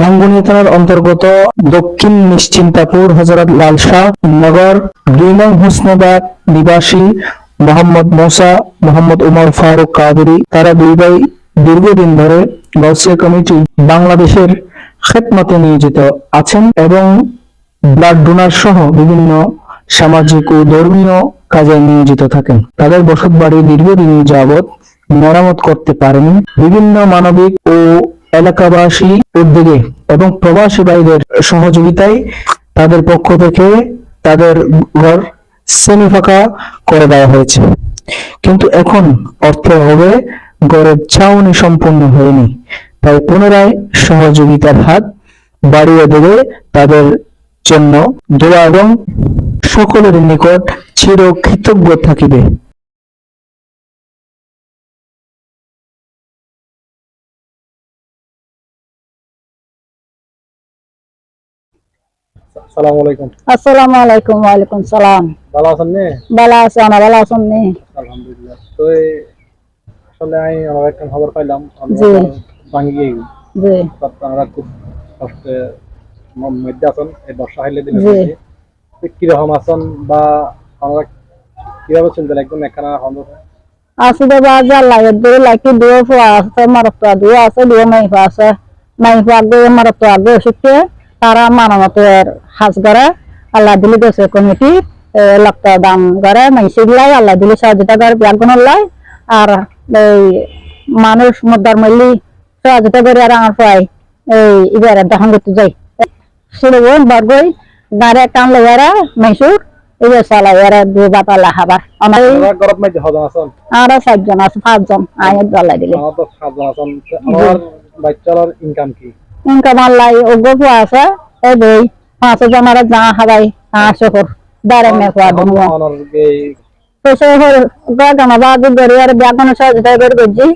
রাঙ্গুনিয়া থানার অন্তর্গত দক্ষিণ নিশ্চিন্তাপুর হজরত লাল শাহ নগর, দুই নং হোসনাবাদ নিবাসী মোহাম্মদ মোসা, মোহাম্মদ উমর ফারুক কাবুরি তারা দুই ভাই দীর্ঘদিন ধরে গাউসিয়া কমিটি বাংলাদেশের খেদমতে নিয়োজিত আছেন এবং ব্লাড ডোনার সহ বিভিন্ন সামাজিক ও ধর্মীয় কাজে নিয়োজিত থাকেন। তাদের বসত বাড়ি দীর্ঘদিন যাবৎ মেরামত করতে পারেনি। বিভিন্ন মানবিক ও এলাকাবাসী উদ্যোগে এবং প্রবাসী ভাইদের সহযোগিতায় তাদের পক্ষ থেকে তাদের ঘর সেমি ফাঁকা করে দেওয়া হয়েছে। কিন্তু এখন অর্থ হবে ঘরের ছাউনি সম্পূর্ণ হয়নি। তাই পুনরায় সহযোগিতার হাত বাড়িয়ে দেবে তাদের জন্য দোয়া এবং সকলের নিকট চির কৃতজ্ঞ থাকিবে। আসসালামু আলাইকুম। আসসালামু আলাইকুম ওয়ালাইকুম সালাম। ভালো আছেন নে? ভালো আছে আমরা ভালো আছেন নি? আলহামদুলিল্লাহ। তো আসলে আমি আমার একটা খবর পাইলাম জি। ভাঙি গিয়ে জি। আপনারা খুব কষ্টে মধ্যে আছেন এই বর্ষা হাইলে দিলে কীরকম আছেন বা আমরা কীভাবে চলতে একদম একখানা হন্দ আসলে বাজার লাগে দুই লাখি দুই ফুয়া আছে মারত দুই আছে আছে। মারত শিখতে তারা মানমতের হাজ করে আল্লাহ দিলি দেশে কমিটি লক্ত দাম করে মাইসি লাই আল্লাহ দিলি সহযোগিতা করে ব্যাগুন লাই আর এই মানুষ মুদ্রার মূল্য সহযোগিতা করে আর আমার পাই এই এবারে দহন করতে যাই। সুরবন বরগই গাড়ি টান লাগারা মাইসুর এবার চালাই এরা দু বাতালা খাবার আমার আমরা গরম মধ্যে হজন আছেন? আরও চারজন আছে পাঁচজন আয়ের দিলে। আমার বাচ্চার ইনকাম কি? ইনকাম আল্লাহ অজ্ঞ আছে এই দুই পাঁচ জন আর যা হাবাই কর দাঁড়ে মে পয়সা বাদু গড়ি আর ব্যাগন সাহায্য করে গজি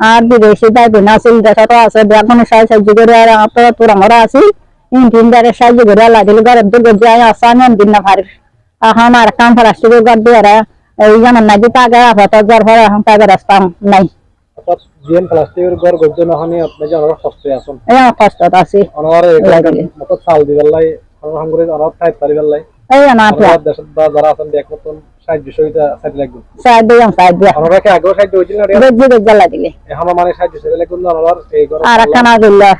আর বিদেশি দাই বিনা সিল দেখা তো আছে ব্যাগন সাহায্য করে আর আপনার তোর আমরা আছি। ইন তিন দারে করে আল্লাহ দিলে ঘরে দু গজি আয় আসান দিন না পারি এখন আর কাম ফরাস্টি গড় দিয়ে এই জানা নাই যে তাকে আপাতত জ্বর ভরে এখন তাকে রাস্তা নাই। অর্থাৎ জিএন প্লাস্টিকের ঘর গদ্য নহনি আপনি যে আমার কষ্টে আছেন। এই কষ্টত আছি। আমার লাগে। চাল দিবার লাই আমার হাঙ্গুরে আমার ঠাই পারিবার লাই এই না আমার যারা আছেন দেখ মতন সাহায্য সহিতা সাইড লাগবে আমরা কি সাহায্য দিলে এখন মানে সাহায্য সেটা লাগবে না আমার এই ঘর আর আল্লাহ দিলে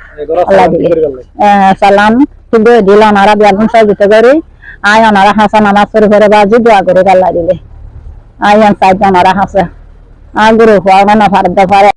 সালাম কিন্তু দিল করে আয় ওনারা হাসা নামাজ করে করে বাজি দোয়া করে গাল্লা দিলে। আয় সাইড ওনারা হাসা আর গুরু হওয়া না ফারদ ফারে